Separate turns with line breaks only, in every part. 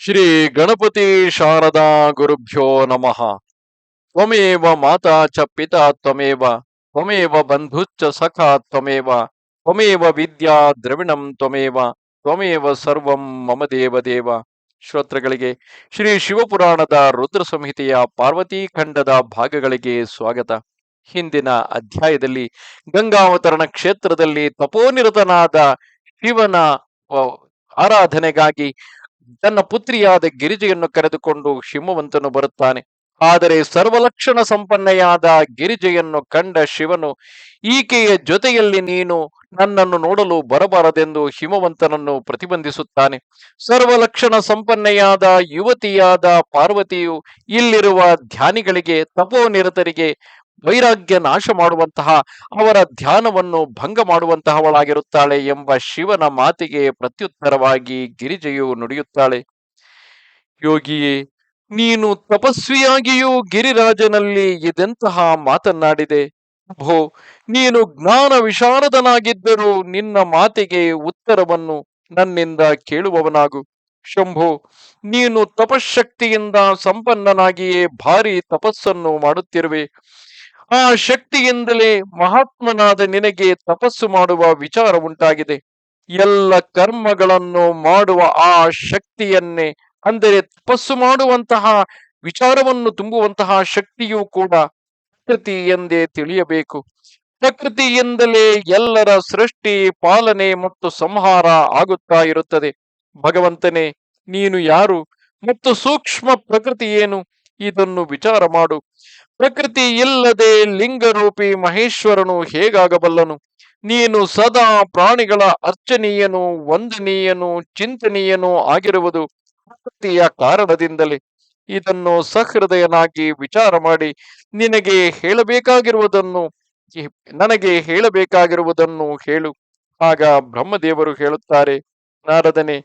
ಶ್ರೀ ಗಣಪತಿ ಶಾರದಾ ಗುರುಭ್ಯೋ ನಮಃ. ತ್ವಮೇವ ಮಾತಾ ಚ ಪಿತಾ ತ್ವಮೇವ ತ್ವಮೇವ ಬಂಧುಶ್ಚ ಸಖ ತ್ವಮೇವ ತ್ವಮೇವ ವಿದ್ಯಾ ದ್ರವಿಣಂ ತ್ವಮೇವ ತ್ವಮೇವ ಸರ್ವಂ ಮಮ ದೇವ ದೇವ. ಶ್ರೋತೃಗಳಿಗೆ ಶ್ರೀ ಶಿವಪುರಾಣದ ರುದ್ರ ಸಂಹಿತೆಯ ಪಾರ್ವತಿ ಖಂಡದ ಭಾಗಗಳಿಗೆ ಸ್ವಾಗತ. ಹಿಂದಿನ ಅಧ್ಯಾಯದಲ್ಲಿ ಗಂಗಾವತರಣ ಕ್ಷೇತ್ರದಲ್ಲಿ ತಪೋನಿರತನಾದ ಶಿವನ ಆರಾಧನೆಗಾಗಿ ತನ್ನ ಪುತ್ರಿಯಾದ ಗಿರಿಜೆಯನ್ನು ಕರೆದುಕೊಂಡು ಶಿಮವಂತನು ಬರುತ್ತಾನೆ. ಆದರೆ ಸರ್ವಲಕ್ಷಣ ಸಂಪನ್ನೆಯಾದ ಗಿರಿಜೆಯನ್ನು ಕಂಡ ಶಿವನು, ಈಕೆಯ ಜೊತೆಯಲ್ಲಿ ನೀನು ನನ್ನನ್ನು ನೋಡಲು ಬರಬಾರದೆಂದು ಹಿಮವಂತನನ್ನು ಪ್ರತಿಬಂಧಿಸುತ್ತಾನೆ. ಸರ್ವಲಕ್ಷಣ ಸಂಪನ್ನೆಯಾದ ಯುವತಿಯಾದ ಪಾರ್ವತಿಯು ಇಲ್ಲಿರುವ ಧ್ಯಾನಿಗಳಿಗೆ, ತಪೋನಿರತರಿಗೆ ವೈರಾಗ್ಯ ನಾಶ ಮಾಡುವಂತಹ, ಅವರ ಧ್ಯಾನವನ್ನು ಭಂಗ ಮಾಡುವಂತಹವಳಾಗಿರುತ್ತಾಳೆ ಎಂಬ ಶಿವನ ಮಾತಿಗೆ ಪ್ರತ್ಯುತ್ತರವಾಗಿ ಗಿರಿಜೆಯು ನುಡಿಯುತ್ತಾಳೆ. ಯೋಗಿಯೇ, ನೀನು ತಪಸ್ವಿಯಾಗಿಯೂ ಗಿರಿರಾಜನಲ್ಲಿ ಇದೆಂತಹ ಮಾತನ್ನಾಡಿದೆ? ಭೋ, ನೀನು ಜ್ಞಾನ ವಿಶಾರದನಾಗಿದ್ದರೂ ನಿನ್ನ ಮಾತಿಗೆ ಉತ್ತರವನ್ನು ನನ್ನಿಂದ ಕೇಳುವವನಾಗು. ಶಂಭು, ನೀನು ತಪಶಕ್ತಿಯಿಂದ ಸಂಪನ್ನನಾಗಿಯೇ ಭಾರಿ ತಪಸ್ಸನ್ನು ಮಾಡುತ್ತಿರುವೆ. ಆ ಶಕ್ತಿಯಿಂದಲೇ ಮಹಾತ್ಮನಾದ ನಿನಗೆ ತಪಸ್ಸು ಮಾಡುವ ವಿಚಾರ ಉಂಟಾಗಿದೆ. ಎಲ್ಲ ಕರ್ಮಗಳನ್ನು ಮಾಡುವ ಆ ಶಕ್ತಿಯನ್ನೇ, ಅಂದರೆ ತಪಸ್ಸು ಮಾಡುವಂತಹ, ವಿಚಾರವನ್ನು ತುಂಬುವಂತಹ ಶಕ್ತಿಯೂ ಕೂಡ ಪ್ರಕೃತಿ ಎಂದೇ ತಿಳಿಯಬೇಕು. ಪ್ರಕೃತಿಯಿಂದಲೇ ಎಲ್ಲರ ಸೃಷ್ಟಿ, ಪಾಲನೆ ಮತ್ತು ಸಂಹಾರ ಆಗುತ್ತಾ ಇರುತ್ತದೆ. ಭಗವಂತನೇ, ನೀನು ಯಾರು ಮತ್ತು ಸೂಕ್ಷ್ಮ ಪ್ರಕೃತಿ ಏನು? ಇದನ್ನು ವಿಚಾರ ಮಾಡು. ಪ್ರಕೃತಿ ಇಲ್ಲದೆ ಲಿಂಗರೂಪಿ ಮಹೇಶ್ವರನು ಹೇಗಾಗಬಲ್ಲನು? ನೀನು ಸದಾ ಪ್ರಾಣಿಗಳ ಅರ್ಚನೀಯನು, ವಂದನೀಯನು, ಚಿಂತನೀಯನು ಆಗಿರುವುದು ಪ್ರಕೃತಿಯ ಕಾರಣದಿಂದಲೇ. ಇದನ್ನು ಸಹೃದಯನಾಗಿ ವಿಚಾರ ಮಾಡಿ, ನಿನಗೆ ಹೇಳಬೇಕಾಗಿರುವುದನ್ನು ನನಗೆ ಹೇಳಬೇಕಾಗಿರುವುದನ್ನು ಹೇಳು. ಆಗ ಬ್ರಹ್ಮದೇವರು ಹೇಳುತ್ತಾರೆ, ನಾರದನೆ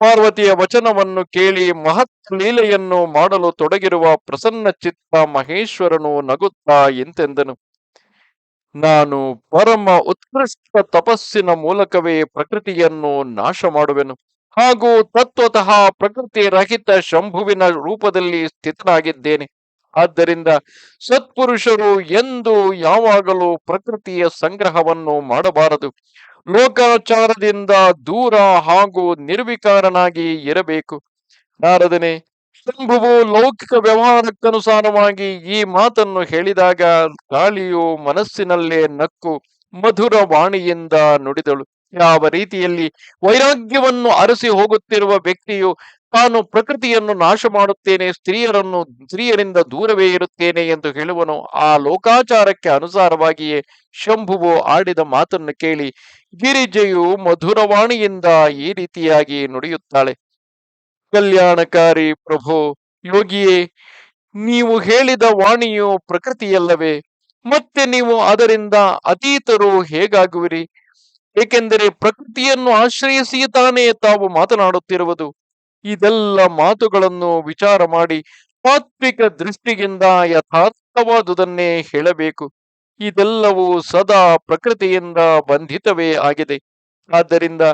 ಪಾರ್ವತಿಯ ವಚನವನ್ನು ಕೇಳಿ ಮಹತ್ ಲೀಲೆಯನ್ನು ಮಾಡಲು ತೊಡಗಿರುವ ಪ್ರಸನ್ನ ಚಿತ್ತ ಮಹೇಶ್ವರನು ನಗುತ್ತಾ ಎಂತೆಂದನು. ನಾನು ಪರಮ ಉತ್ಕೃಷ್ಟ ತಪಸ್ಸಿನ ಮೂಲಕವೇ ಪ್ರಕೃತಿಯನ್ನು ನಾಶ ಮಾಡುವೆನು. ಹಾಗೂ ತತ್ವತಃ ಪ್ರಕೃತಿ ರಹಿತ ಶಂಭುವಿನ ರೂಪದಲ್ಲಿ ಸ್ಥಿತನಾಗಿದ್ದೇನೆ. ಆದ್ದರಿಂದ ಸತ್ಪುರುಷರು ಎಂದು ಯಾವಾಗಲೂ ಪ್ರಕೃತಿಯ ಸಂಗ್ರಹವನ್ನು ಮಾಡಬಾರದು. ಲೋಕಾಚಾರದಿಂದ ದೂರ ಹಾಗೂ ನಿರ್ವಿಕಾರನಾಗಿ ಇರಬೇಕು. ನಾರದನೆ, ಶಂಭುವು ಲೌಕಿಕ ವ್ಯವಹಾರಕ್ಕನುಸಾರವಾಗಿ ಈ ಮಾತನ್ನು ಹೇಳಿದಾಗ ಗಾಳಿಯು ಮನಸ್ಸಿನಲ್ಲೇ ನಕ್ಕು ಮಧುರ ವಾಣಿಯಿಂದ ನುಡಿದಳು. ಯಾವ ರೀತಿಯಲ್ಲಿ ವೈರಾಗ್ಯವನ್ನು ಅರಸಿ ಹೋಗುತ್ತಿರುವ ವ್ಯಕ್ತಿಯು ತಾನು ಪ್ರಕೃತಿಯನ್ನು ನಾಶ ಮಾಡುತ್ತೇನೆ ಸ್ತ್ರೀಯರನ್ನು, ಸ್ತ್ರೀಯರಿಂದ ದೂರವೇ ಇರುತ್ತೇನೆ ಎಂದು ಹೇಳುವನು. ಆ ಲೋಕಾಚಾರಕ್ಕೆ ಅನುಸಾರವಾಗಿಯೇ ಶಂಭುವು ಆಡಿದ ಮಾತನ್ನು ಕೇಳಿ ಗಿರಿಜೆಯು ಮಧುರವಾಣಿಯಿಂದ ಈ ರೀತಿಯಾಗಿ ನುಡಿಯುತ್ತಾಳೆ. ಕಲ್ಯಾಣಕಾರಿ ಪ್ರಭು, ಯೋಗಿಯೇ, ನೀವು ಹೇಳಿದ ವಾಣಿಯು ಪ್ರಕೃತಿಯಲ್ಲವೇ. ಮತ್ತೆ ನೀವು ಅದರಿಂದ ಅತೀತರು ಹೇಗಾಗುವಿರಿ? ಏಕೆಂದರೆ ಪ್ರಕೃತಿಯನ್ನು ಆಶ್ರಯಿಸಿ ತಾನೇ ತಾವು ಮಾತನಾಡುತ್ತಿರುವುದು. ಇದೆಲ್ಲ ಮಾತುಗಳನ್ನು ವಿಚಾರ ಮಾಡಿ ತಾತ್ವಿಕ ದೃಷ್ಟಿಯಿಂದ ಯಥಾರ್ಥವಾದುದನ್ನೇ ಹೇಳಬೇಕು. ಇದೆಲ್ಲವೂ ಸದಾ ಪ್ರಕೃತಿಯಿಂದ ಬಂಧಿತವೇ ಆಗಿದೆ. ಆದ್ದರಿಂದ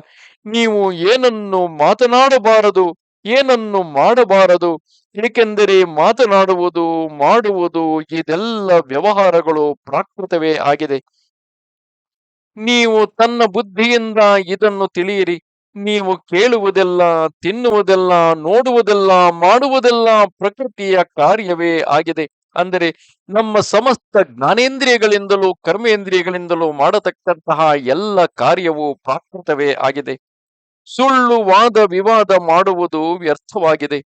ನೀವು ಏನನ್ನು ಮಾತನಾಡಬಾರದು, ಏನನ್ನು ಮಾಡಬಾರದು, ಏಕೆಂದರೆ ಮಾತನಾಡುವುದು, ಮಾಡುವುದು ಇದೆಲ್ಲ ವ್ಯವಹಾರಗಳು ಪ್ರಾಕೃತವೇ ಆಗಿದೆ. ನೀವು ತನ್ನ ಬುದ್ಧಿಯಿಂದ ಇದನ್ನು ತಿಳಿಯಿರಿ. ನೀವು ಕೇಳುವುದೆಲ್ಲ, ತಿನ್ನುವುದೆಲ್ಲ, ನೋಡುವುದೆಲ್ಲ, ಮಾಡುವುದೆಲ್ಲ ಪ್ರಕೃತಿಯ ಕಾರ್ಯವೇ ಆಗಿದೆ. ಅಂದರೆ ನಮ್ಮ ಸಮಸ್ತ ಜ್ಞಾನೇಂದ್ರಿಯಗಳಿಂದಲೂ, ಕರ್ಮೇಂದ್ರಿಯಗಳಿಂದಲೂ ಮಾಡತಕ್ಕಂತಹ ಎಲ್ಲ ಕಾರ್ಯವೂ ಪ್ರಾಕೃತವೇ ಆಗಿದೆ. ಸುಳ್ಳು ವಾದ ವಿವಾದ ಮಾಡುವುದು ವ್ಯರ್ಥವಾಗಿದೆ.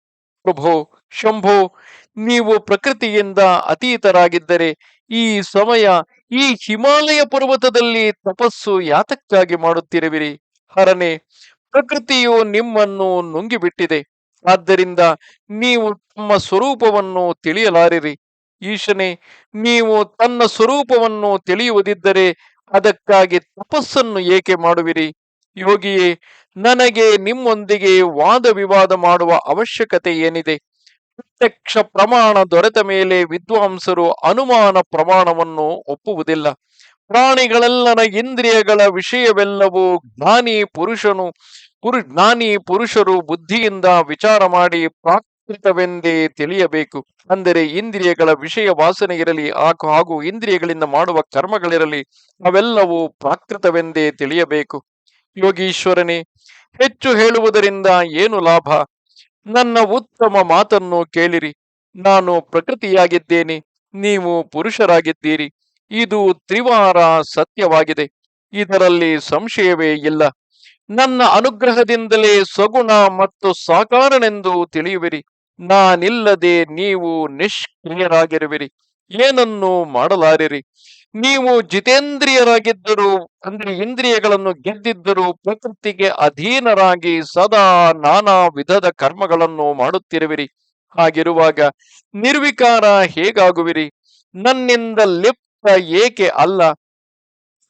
ಪ್ರಭೋ, ಶಂಭೋ, ನೀವು ಪ್ರಕೃತಿಯಿಂದ ಅತೀತರಾಗಿದ್ದರೆ, ಈ ಸಮಯ, ಈ ಹಿಮಾಲಯ ಪರ್ವತದಲ್ಲಿ ತಪಸ್ಸು ಯಾತಕ್ಕಾಗಿ ಮಾಡುತ್ತಿರುವಿರಿ? ಹರನೆ ಪ್ರಕೃತಿಯು ನಿಮ್ಮನ್ನು ನುಂಗಿಬಿಟ್ಟಿದೆ. ಆದ್ದರಿಂದ ನೀವು ತಮ್ಮ ಸ್ವರೂಪವನ್ನು ತಿಳಿಯಲಾರಿರಿ. ಈಶನೇ, ನೀವು ತನ್ನ ಸ್ವರೂಪವನ್ನು ತಿಳಿಯುವುದಿದ್ದರೆ ಅದಕ್ಕಾಗಿ ತಪಸ್ಸನ್ನು ಏಕೆ ಮಾಡುವಿರಿ? ಯೋಗಿಯೇ, ನನಗೆ ನಿಮ್ಮೊಂದಿಗೆ ವಾದ ವಿವಾದ ಮಾಡುವ ಅವಶ್ಯಕತೆ ಏನಿದೆ? ಪ್ರತ್ಯಕ್ಷ ಪ್ರಮಾಣ ದೊರೆತ ಮೇಲೆ ವಿದ್ವಾಂಸರು ಅನುಮಾನ ಪ್ರಮಾಣವನ್ನು ಒಪ್ಪುವುದಿಲ್ಲ. ಪ್ರಾಣಿಗಳೆಲ್ಲನ ಇಂದ್ರಿಯಗಳ ವಿಷಯವೆಲ್ಲವೂ ಜ್ಞಾನಿ ಪುರುಷನು ಪುರು ಜ್ಞಾನಿ ಪುರುಷರು ಬುದ್ಧಿಯಿಂದ ವಿಚಾರ ಮಾಡಿ ಪ್ರಾಕೃತವೆಂದೇ ತಿಳಿಯಬೇಕು. ಅಂದರೆ ಇಂದ್ರಿಯಗಳ ವಿಷಯ ವಾಸನೆ ಇರಲಿ ಹಾಗೂ ಇಂದ್ರಿಯಗಳಿಂದ ಮಾಡುವ ಕರ್ಮಗಳಿರಲಿ, ಅವೆಲ್ಲವೂ ಪ್ರಾಕೃತವೆಂದೇ ತಿಳಿಯಬೇಕು. ಯೋಗೀಶ್ವರನೇ, ಹೆಚ್ಚು ಹೇಳುವುದರಿಂದ ಏನು ಲಾಭ? ನನ್ನ ಉತ್ತಮ ಮಾತನ್ನು ಕೇಳಿರಿ. ನಾನು ಪ್ರಕೃತಿಯಾಗಿದ್ದೇನೆ, ನೀವು ಪುರುಷರಾಗಿದ್ದೀರಿ. ಇದು ತ್ರಿವಾರ ಸತ್ಯವಾಗಿದೆ. ಇದರಲ್ಲಿ ಸಂಶಯವೇ ಇಲ್ಲ. ನನ್ನ ಅನುಗ್ರಹದಿಂದಲೇ ಸಗುಣ ಮತ್ತು ಸಾಕಾರನೆಂದು ತಿಳಿಯುವಿರಿ. ನಾನಿಲ್ಲದೆ ನೀವು ನಿಷ್ಕ್ರಿಯರಾಗಿರುವಿರಿ. ಏನನ್ನು ಮಾಡಲಾರಿರಿ? ನೀವು ಜಿತೇಂದ್ರಿಯರಾಗಿದ್ದರೂ, ಅಂದ್ರೆ ಇಂದ್ರಿಯಗಳನ್ನು ಗೆದ್ದಿದ್ದರೂ ಪ್ರಕೃತಿಗೆ ಅಧೀನರಾಗಿ ಸದಾ ನಾನಾ ವಿಧದ ಕರ್ಮಗಳನ್ನು ಮಾಡುತ್ತಿರುವಿರಿ. ಹಾಗಿರುವಾಗ ನಿರ್ವಿಕಾರ ಹೇಗಾಗುವಿರಿ? ನನ್ನಿಂದ ಲಿಪ್ತ ಏಕೆ ಅಲ್ಲ?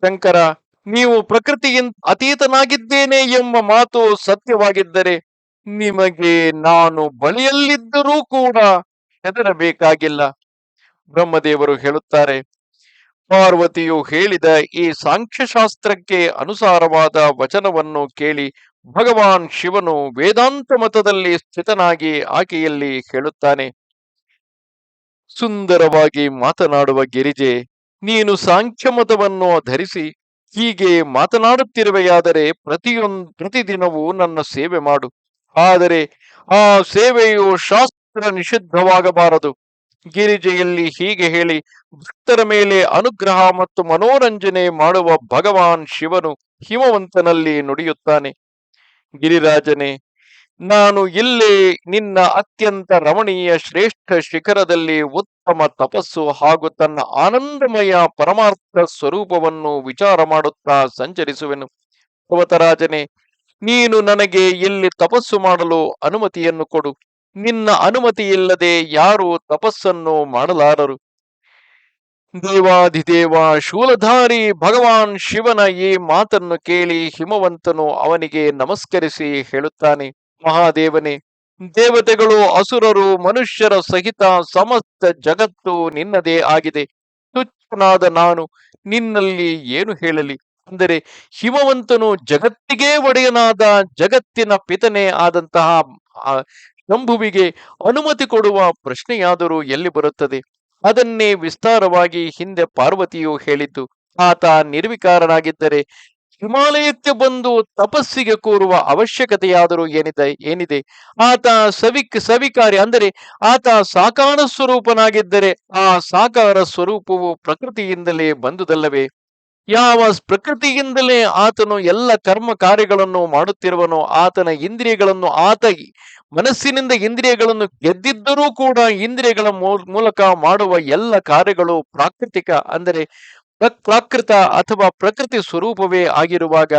ಶಂಕರ ನೀವು ಪ್ರಕೃತಿಗಿಂತ ಅತೀತನಾಗಿದ್ದೇನೆ ಎಂಬ ಮಾತು ಸತ್ಯವಾಗಿದ್ದರೆ ನಿಮಗೆ ನಾನು ಬಳಿಯಲ್ಲಿದ್ದರೂ ಕೂಡ ಹೆದರಬೇಕಾಗಿಲ್ಲ. ಬ್ರಹ್ಮದೇವರು ಹೇಳುತ್ತಾರೆ, ಪಾರ್ವತಿಯು ಹೇಳಿದ ಈ ಸಾಂಖ್ಯಶಾಸ್ತ್ರಕ್ಕೆ ಅನುಸಾರವಾದ ವಚನವನ್ನು ಕೇಳಿ ಭಗವಾನ್ ಶಿವನು ವೇದಾಂತ ಮತದಲ್ಲಿ ಸ್ಥಿತನಾಗಿ ಆಕೆಯಲ್ಲಿ ಹೇಳುತ್ತಾನೆ, ಸುಂದರವಾಗಿ ಮಾತನಾಡುವ ಗಿರಿಜೆ, ನೀನು ಸಾಂಖ್ಯ ಮತವನ್ನು ಧರಿಸಿ ಹೀಗೆ ಮಾತನಾಡುತ್ತಿರುವೆಯಾದರೆ ಪ್ರತಿಯೊಂದ್, ಪ್ರತಿದಿನವೂ ನನ್ನ ಸೇವೆ ಮಾಡು. ಆದರೆ ಆ ಸೇವೆಯು ಶಾಸ್ತ್ರ ನಿಷಿದ್ಧವಾಗಬಾರದು. ಗಿರಿಜೆಯಲ್ಲಿ ಹೀಗೆ ಹೇಳಿ ಭಕ್ತರ ಮೇಲೆ ಅನುಗ್ರಹ ಮತ್ತು ಮನೋರಂಜನೆ ಮಾಡುವ ಭಗವಾನ್ ಶಿವನು ಹಿಮವಂತನಲ್ಲಿ ನುಡಿಯುತ್ತಾನೆ. ಗಿರಿರಾಜನೇ ನಾನು ಇಲ್ಲಿ ನಿನ್ನ ಅತ್ಯಂತ ರಮಣೀಯ ಶ್ರೇಷ್ಠ ಶಿಖರದಲ್ಲಿ ಉತ್ತಮ ತಪಸ್ಸು ಹಾಗೂ ತನ್ನ ಆನಂದಮಯ ಪರಮಾರ್ಥ ಸ್ವರೂಪವನ್ನು ವಿಚಾರ ಮಾಡುತ್ತಾ ಸಂಚರಿಸುವೆನು. ಪರ್ವತರಾಜನೇ ನೀನು ನನಗೆ ಇಲ್ಲಿ ತಪಸ್ಸು ಮಾಡಲು ಅನುಮತಿಯನ್ನು ಕೊಡು. ನಿನ್ನ ಅನುಮತಿ ಇಲ್ಲದೆ ಯಾರು ತಪಸ್ಸನ್ನು ಮಾಡಲಾರರು. ದೇವಾಧಿದೇವ, ಶೂಲಧಾರಿ ಭಗವಾನ್ ಶಿವನ ಈ ಮಾತನ್ನು ಕೇಳಿ ಹಿಮವಂತನು ಅವನಿಗೆ ನಮಸ್ಕರಿಸಿ ಹೇಳುತ್ತಾನೆ. ಮಹಾದೇವನೇ, ದೇವತೆಗಳು, ಅಸುರರು, ಮನುಷ್ಯರ ಸಹಿತ ಸಮಸ್ತ ಜಗತ್ತು ನಿನ್ನದೇ ಆಗಿದೆ. ತುಚ್ಛನಾದ ನಾನು ನಿನ್ನಲ್ಲಿ ಏನು ಹೇಳಲಿ? ಅಂದರೆ ಹಿಮವಂತನು ಜಗತ್ತಿಗೆ ಒಡೆಯನಾದ ಜಗತ್ತಿನ ಪಿತನೆ ಆದಂತಹ ಶಂಭುವಿಗೆ ಅನುಮತಿ ಕೊಡುವ ಪ್ರಶ್ನೆಯಾದರೂ ಎಲ್ಲಿ ಬರುತ್ತದೆ? ಅದನ್ನೇ ವಿಸ್ತಾರವಾಗಿ ಹಿಂದೆ ಪಾರ್ವತಿಯು ಹೇಳಿದ್ದು. ಆತ ನಿರ್ವಿಕಾರನಾಗಿದ್ದರೆ ಹಿಮಾಲಯಕ್ಕೆ ಬಂದು ತಪಸ್ಸಿಗೆ ಕೂರುವ ಅವಶ್ಯಕತೆಯಾದರೂ ಏನಿದೆ ಏನಿದೆ? ಆತ ಸವಿಕ್, ಸವಿಕಾರಿ ಅಂದರೆ ಆತ ಸಾಕಾರ ಸ್ವರೂಪನಾಗಿದ್ದರೆ ಆ ಸಾಕಾರ ಸ್ವರೂಪವು ಪ್ರಕೃತಿಯಿಂದಲೇ ಬಂದುದಲ್ಲವೇ? ಯಾವ ಪ್ರಕೃತಿಯಿಂದಲೇ ಆತನು ಎಲ್ಲ ಕರ್ಮ ಕಾರ್ಯಗಳನ್ನು ಮಾಡುತ್ತಿರುವನೋ, ಆತನ ಇಂದ್ರಿಯಗಳನ್ನು, ಆತ ಮನಸ್ಸಿನಿಂದ ಇಂದ್ರಿಯಗಳನ್ನು ಗೆದ್ದಿದ್ದರೂ ಕೂಡ ಇಂದ್ರಿಯಗಳ ಮೂಲಕ ಮಾಡುವ ಎಲ್ಲ ಕಾರ್ಯಗಳು ಪ್ರಾಕೃತಿಕ ಅಂದರೆ ಪ್ರಾಕೃತ ಅಥವಾ ಪ್ರಕೃತಿ ಸ್ವರೂಪವೇ ಆಗಿರುವಾಗ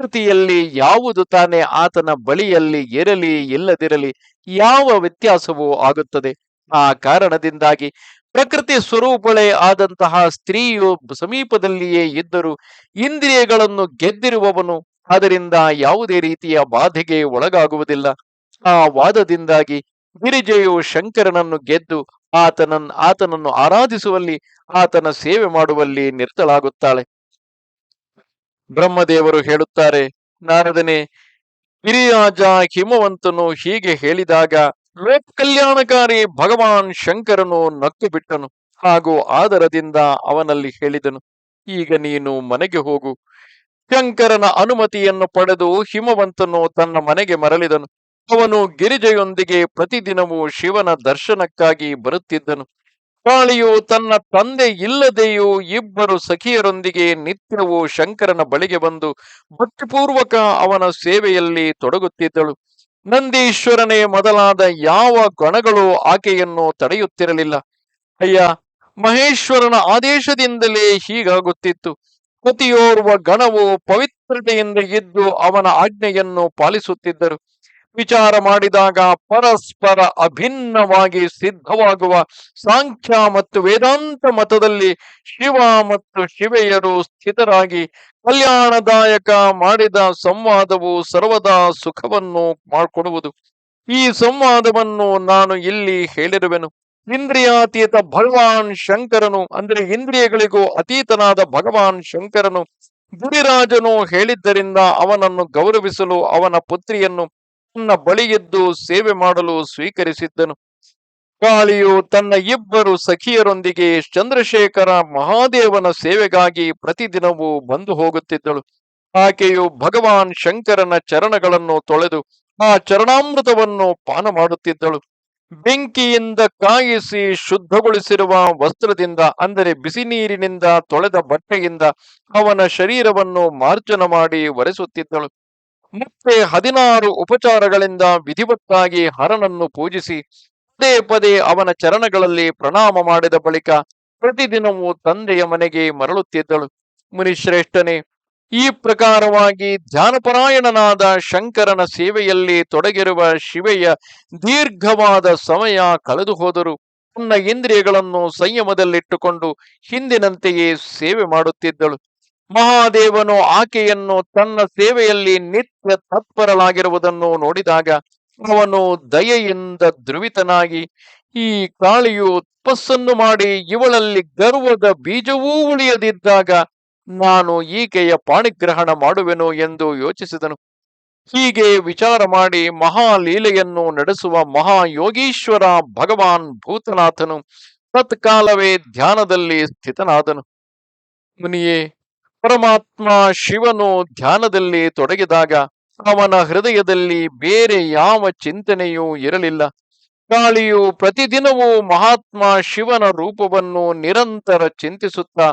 ಪ್ರಕೃತಿಯಲ್ಲಿ ಯಾವುದು ತಾನೇ ಆತನ ಬಳಿಯಲ್ಲಿ ಇರಲಿ ಇಲ್ಲದಿರಲಿ ಯಾವ ವ್ಯತ್ಯಾಸವೂ ಆಗುತ್ತದೆ. ಆ ಕಾರಣದಿಂದಾಗಿ ಪ್ರಕೃತಿ ಸ್ವರೂಪಳೇ ಆದಂತಹ ಸ್ತ್ರೀಯು ಸಮೀಪದಲ್ಲಿಯೇ ಇದ್ದರೂ ಇಂದ್ರಿಯಗಳನ್ನು ಗೆದ್ದಿರುವವನು ಅದರಿಂದ ಯಾವುದೇ ರೀತಿಯ ಬಾಧೆಗೆ ಒಳಗಾಗುವುದಿಲ್ಲ. ಆ ವಾದದಿಂದಾಗಿ ಗಿರಿಜೆಯು ಶಂಕರನನ್ನು ಗೆದ್ದು ಆತನನ್ನು ಆತನನ್ನು ಆರಾಧಿಸುವಲ್ಲಿ, ಆತನ ಸೇವೆ ಮಾಡುವಲ್ಲಿ ನಿರತಳಾಗುತ್ತಾಳೆ ಬ್ರಹ್ಮದೇವರು ಹೇಳುತ್ತಾರೆ, ನಾರದನೆ ಹಿರಿಯಾಜ ಹಿಮವಂತನು ಹೀಗೆ ಹೇಳಿದಾಗ ಲೋಕ ಕಲ್ಯಾಣಕಾರಿ ಭಗವಾನ್ ಶಂಕರನು ನಕ್ಕು ಬಿಟ್ಟನು ಹಾಗೂ ಆದರದಿಂದ ಅವನಲ್ಲಿ ಹೇಳಿದನು. ಈಗ ನೀನು ಮನೆಗೆ ಹೋಗು. ಶಂಕರನ ಅನುಮತಿಯನ್ನು ಪಡೆದು ಹಿಮವಂತನು ತನ್ನ ಮನೆಗೆ ಮರಳಿದನು. ಅವನು ಗಿರಿಜೆಯೊಂದಿಗೆ ಪ್ರತಿದಿನವೂ ಶಿವನ ದರ್ಶನಕ್ಕಾಗಿ ಬರುತ್ತಿದ್ದನು. ಕಾಳಿಯು ತನ್ನ ತಂದೆ ಇಲ್ಲದೆಯೂ ಇಬ್ಬರು ಸಖಿಯರೊಂದಿಗೆ ನಿತ್ಯವೂ ಶಂಕರನ ಬಳಿಗೆ ಬಂದು ಭಕ್ತಿಪೂರ್ವಕ ಅವನ ಸೇವೆಯಲ್ಲಿ ತೊಡಗುತ್ತಿದ್ದಳು. ನಂದೀಶ್ವರನೇ, ಮೊದಲಾದ ಯಾವ ಗಣಗಳು ಆಕೆಯನ್ನು ತಡೆಯುತ್ತಿರಲಿಲ್ಲ. ಅಯ್ಯ, ಮಹೇಶ್ವರನ ಆದೇಶದಿಂದಲೇ ಹೀಗಾಗುತ್ತಿತ್ತು. ಪ್ರತಿಯೋರ್ವ ಗಣವು ಪವಿತ್ರತೆಯಿಂದ ಇದ್ದು ಅವನ ಆಜ್ಞೆಯನ್ನು ಪಾಲಿಸುತ್ತಿದ್ದರು. ವಿಚಾರ ಮಾಡಿದಾಗ ಪರಸ್ಪರ ಅಭಿನ್ನವಾಗಿ ಸಿದ್ಧವಾಗುವ ಸಾಂಖ್ಯ ಮತ್ತು ವೇದಾಂತ ಮತದಲ್ಲಿ ಶಿವ ಮತ್ತು ಶಿವೆಯರು ಸ್ಥಿತರಾಗಿ ಕಲ್ಯಾಣದಾಯಕ ಮಾಡಿದ ಸಂವಾದವು ಸರ್ವದಾ ಸುಖವನ್ನು ಮಾಡಿಕೊಡುವುದು. ಈ ಸಂವಾದವನ್ನು ನಾನು ಇಲ್ಲಿ ಹೇಳಿರುವೆನು. ಇಂದ್ರಿಯಾತೀತ ಭಗವಾನ್ ಶಂಕರನು, ಅಂದ್ರೆ ಇಂದ್ರಿಯಗಳಿಗೂ ಅತೀತನಾದ ಭಗವಾನ್ ಶಂಕರನು, ಗುರಿರಾಜನು ಹೇಳಿದ್ದರಿಂದ ಅವನನ್ನು ಗೌರವಿಸಲು ಅವನ ಪುತ್ರಿಯನ್ನು ತನ್ನ ಬಳಿಯೆದ್ದು ಸೇವೆ ಮಾಡಲು ಸ್ವೀಕರಿಸಿದ್ದನು. ಕಾಳಿಯು ತನ್ನ ಇಬ್ಬರು ಸಖಿಯರೊಂದಿಗೆ ಚಂದ್ರಶೇಖರ ಮಹಾದೇವನ ಸೇವೆಗಾಗಿ ಪ್ರತಿದಿನವೂ ಬಂದು ಹೋಗುತ್ತಿದ್ದಳು. ಆಕೆಯು ಭಗವಾನ್ ಶಂಕರನ ಚರಣಗಳನ್ನು ತೊಳೆದು ಆ ಚರಣಾಮೃತವನ್ನು ಪಾನ ಮಾಡುತ್ತಿದ್ದಳು. ಬೆಂಕಿಯಿಂದ ಕಾಯಿಸಿ ಶುದ್ಧಗೊಳಿಸಿರುವ ವಸ್ತ್ರದಿಂದ, ಅಂದರೆ ಬಿಸಿ ನೀರಿನಿಂದ ತೊಳೆದ ಬಟ್ಟೆಯಿಂದ ಅವನ ಶರೀರವನ್ನು ಮಾರ್ಜನ ಮಾಡಿ ಒರೆಸುತ್ತಿದ್ದಳು. ಮತ್ತೆ ಹದಿನಾರು ಉಪಚಾರಗಳಿಂದ ವಿಧಿವತ್ತಾಗಿ ಹರನನ್ನು ಪೂಜಿಸಿ ಪದೇ ಪದೇ ಅವನ ಚರಣಗಳಲ್ಲಿ ಪ್ರಣಾಮ ಮಾಡಿದ ಬಳಿಕ ಪ್ರತಿದಿನವೂ ತಂದೆಯ ಮನೆಗೆ ಮರಳುತ್ತಿದ್ದಳು. ಮುನಿಶ್ರೇಷ್ಠನೇ, ಈ ಪ್ರಕಾರವಾಗಿ ಧ್ಯಾನಪರಾಯಣನಾದ ಶಂಕರನ ಸೇವೆಯಲ್ಲಿ ತೊಡಗಿರುವ ಶಿವೆಯ ದೀರ್ಘವಾದ ಸಮಯ ಕಳೆದು ಹೋದರು. ತನ್ನ ಇಂದ್ರಿಯಗಳನ್ನು ಸಂಯಮದಲ್ಲಿಟ್ಟುಕೊಂಡು ಹಿಂದಿನಂತೆಯೇ ಸೇವೆ ಮಾಡುತ್ತಿದ್ದಳು. ಮಹಾದೇವನು ಆಕೆಯನ್ನು ತನ್ನ ಸೇವೆಯಲ್ಲಿ ನಿತ್ಯ ತತ್ಪರಲಾಗಿರುವುದನ್ನು ನೋಡಿದಾಗ ಅವನು ದಯೆಯಿಂದ ಧ್ರುವಿತನಾಗಿ, ಈ ಕಾಳಿಯು ತಪಸ್ಸನ್ನು ಮಾಡಿ ಇವಳಲ್ಲಿ ಗರ್ವದ ಬೀಜವೂ ಉಳಿಯದಿದ್ದಾಗ ನಾನು ಈಕೆಯ ಪಾಣಿಗ್ರಹಣ ಮಾಡುವೆನು ಎಂದು ಯೋಚಿಸಿದನು. ಹೀಗೆ ವಿಚಾರ ಮಾಡಿ ಮಹಾಲೀಲೆಯನ್ನು ನಡೆಸುವ ಮಹಾಯೋಗೀಶ್ವರ ಭಗವಾನ್ ಭೂತನಾಥನು ತತ್ಕಾಲವೇ ಧ್ಯಾನದಲ್ಲಿ ಸ್ಥಿತನಾದನು. ಮುನಿಯೇ ಪರಮಾತ್ಮ ಶಿವನು ಧ್ಯಾನದಲ್ಲಿ ತೊಡಗಿದಾಗ ಅವನ ಹೃದಯದಲ್ಲಿ ಬೇರೆ ಯಾವ ಚಿಂತನೆಯೂ ಇರಲಿಲ್ಲ. ಕಾಳಿಯು ಪ್ರತಿದಿನವೂ ಮಹಾತ್ಮ ಶಿವನ ರೂಪವನ್ನು ನಿರಂತರ ಚಿಂತಿಸುತ್ತಾ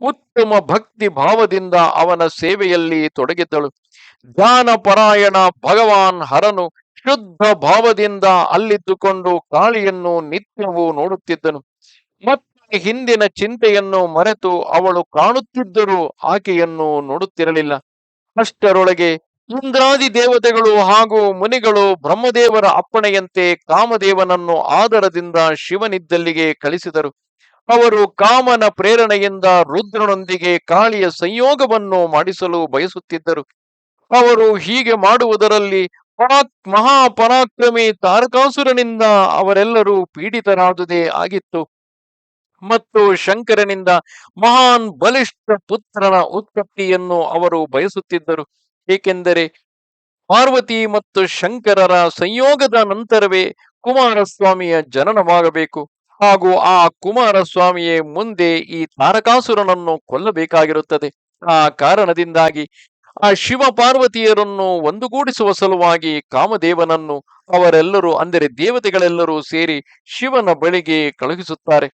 ಉತ್ತಮ ಭಕ್ತಿ ಭಾವದಿಂದ ಅವನ ಸೇವೆಯಲ್ಲಿ ತೊಡಗಿದ್ದಳು. ಧ್ಯಾನ ಪರಾಯಣ ಭಗವಾನ್ ಹರನು ಶುದ್ಧ ಭಾವದಿಂದ ಅಲ್ಲಿದ್ದುಕೊಂಡು ಕಾಳಿಯನ್ನು ನಿತ್ಯವೂ ನೋಡುತ್ತಿದ್ದನು. ಮತ್ತೆ ಹಿಂದಿನ ಚಿಂತೆಯನ್ನು ಮರೆತು ಅವಳು ಕಾಣುತ್ತಿದ್ದರೂ ಆಕೆಯನ್ನು ನೋಡುತ್ತಿರಲಿಲ್ಲ. ಅಷ್ಟರೊಳಗೆ ಇಂದ್ರಾದಿ ದೇವತೆಗಳು ಹಾಗೂ ಮುನಿಗಳು ಬ್ರಹ್ಮದೇವರ ಅಪ್ಪಣೆಯಂತೆ ಕಾಮದೇವನನ್ನು ಆದರದಿಂದ ಶಿವನಿದ್ದಲ್ಲಿಗೆ ಕಳಿಸಿದರು. ಅವರು ಕಾಮನ ಪ್ರೇರಣೆಯಿಂದ ರುದ್ರನೊಂದಿಗೆ ಕಾಳಿಯ ಸಂಯೋಗವನ್ನು ಮಾಡಿಸಲು ಬಯಸುತ್ತಿದ್ದರು. ಅವರು ಹೀಗೆ ಮಾಡುವುದರಲ್ಲಿ ಪರಾಕ್ ಮಹಾಪರಾಕ್ರಮಿ ತಾರಕಾಸುರನಿಂದ ಅವರೆಲ್ಲರೂ ಪೀಡಿತರಾದುದೇ ಆಗಿತ್ತು. ಮತ್ತು ಶಂಕರನಿಂದ ಮಹಾನ್ ಬಲಿಷ್ಠ ಪುತ್ರನ ಉತ್ಪತ್ತಿಯನ್ನು ಅವರು ಬಯಸುತ್ತಿದ್ದರು. ಏಕೆಂದರೆ ಪಾರ್ವತಿ ಮತ್ತು ಶಂಕರರ ಸಂಯೋಗದ ನಂತರವೇ ಕುಮಾರಸ್ವಾಮಿಯ ಜನನವಾಗಬೇಕು. ಹಾಗೂ ಆ ಕುಮಾರಸ್ವಾಮಿಯೇ ಮುಂದೆ ಈ ತಾರಕಾಸುರನನ್ನು ಕೊಲ್ಲಬೇಕಾಗಿರುತ್ತದೆ. ಆ ಕಾರಣದಿಂದಾಗಿ ಆ ಶಿವ ಪಾರ್ವತಿಯರನ್ನು ಒಂದುಗೂಡಿಸುವ ಸಲುವಾಗಿ ಕಾಮದೇವನನ್ನು ಅವರೆಲ್ಲರೂ, ಅಂದರೆ ದೇವತೆಗಳೆಲ್ಲರೂ ಸೇರಿ ಶಿವನ ಬಳಿಗೆ ಕಳುಹಿಸುತ್ತಾರೆ.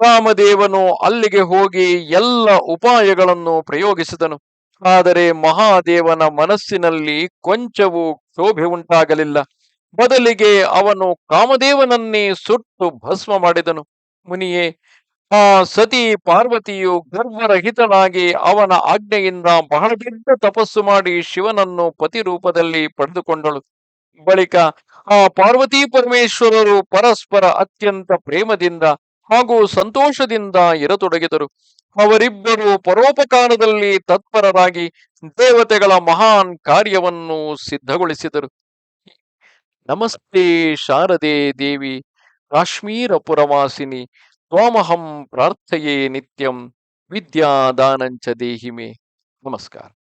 ಕಾಮದೇವನು ಅಲ್ಲಿಗೆ ಹೋಗಿ ಎಲ್ಲ ಉಪಾಯಗಳನ್ನು ಪ್ರಯೋಗಿಸಿದನು. ಆದರೆ ಮಹಾದೇವನ ಮನಸ್ಸಿನಲ್ಲಿ ಕೊಂಚವೂ ಕ್ಷೋಭೆ ಉಂಟಾಗಲಿಲ್ಲ. ಬದಲಿಗೆ ಅವನು ಕಾಮದೇವನನ್ನೇ ಸುಟ್ಟು ಭಸ್ಮ ಮಾಡಿದನು. ಮುನಿಯೇ, ಆ ಸತಿ ಪಾರ್ವತಿಯು ಗರ್ಭರಹಿತನಾಗಿ ಅವನ ಆಜ್ಞೆಯಿಂದ ಬಹಳ ದೊಡ್ಡ ತಪಸ್ಸು ಮಾಡಿ ಶಿವನನ್ನು ಪತಿ ರೂಪದಲ್ಲಿ ಪಡೆದುಕೊಂಡಳು. ಬಳಿಕ ಆ ಪಾರ್ವತಿ ಪರಮೇಶ್ವರರು ಪರಸ್ಪರ ಅತ್ಯಂತ ಪ್ರೇಮದಿಂದ ಹಾಗೂ ಸಂತೋಷದಿಂದ ಇರತೊಡಗಿದರು. ಅವರಿಬ್ಬರು ಪರೋಪಕಾರದಲ್ಲಿ ತತ್ಪರರಾಗಿ ದೇವತೆಗಳ ಮಹಾನ್ ಕಾರ್ಯವನ್ನು ಸಿದ್ಧಗೊಳಿಸಿದರು. ನಮಸ್ತೆ ಶಾರದೆ ದೇವಿ ಕಾಶ್ಮೀರ ಪುರವಾಸಿನಿ ತ್ವಾಮಹಂ ಪ್ರಾರ್ಥೆಯೇ ನಿತ್ಯಂ, ವಿದ್ಯಾದಾನಂಚ ದೇಹಿಮೆ. ನಮಸ್ಕಾರ.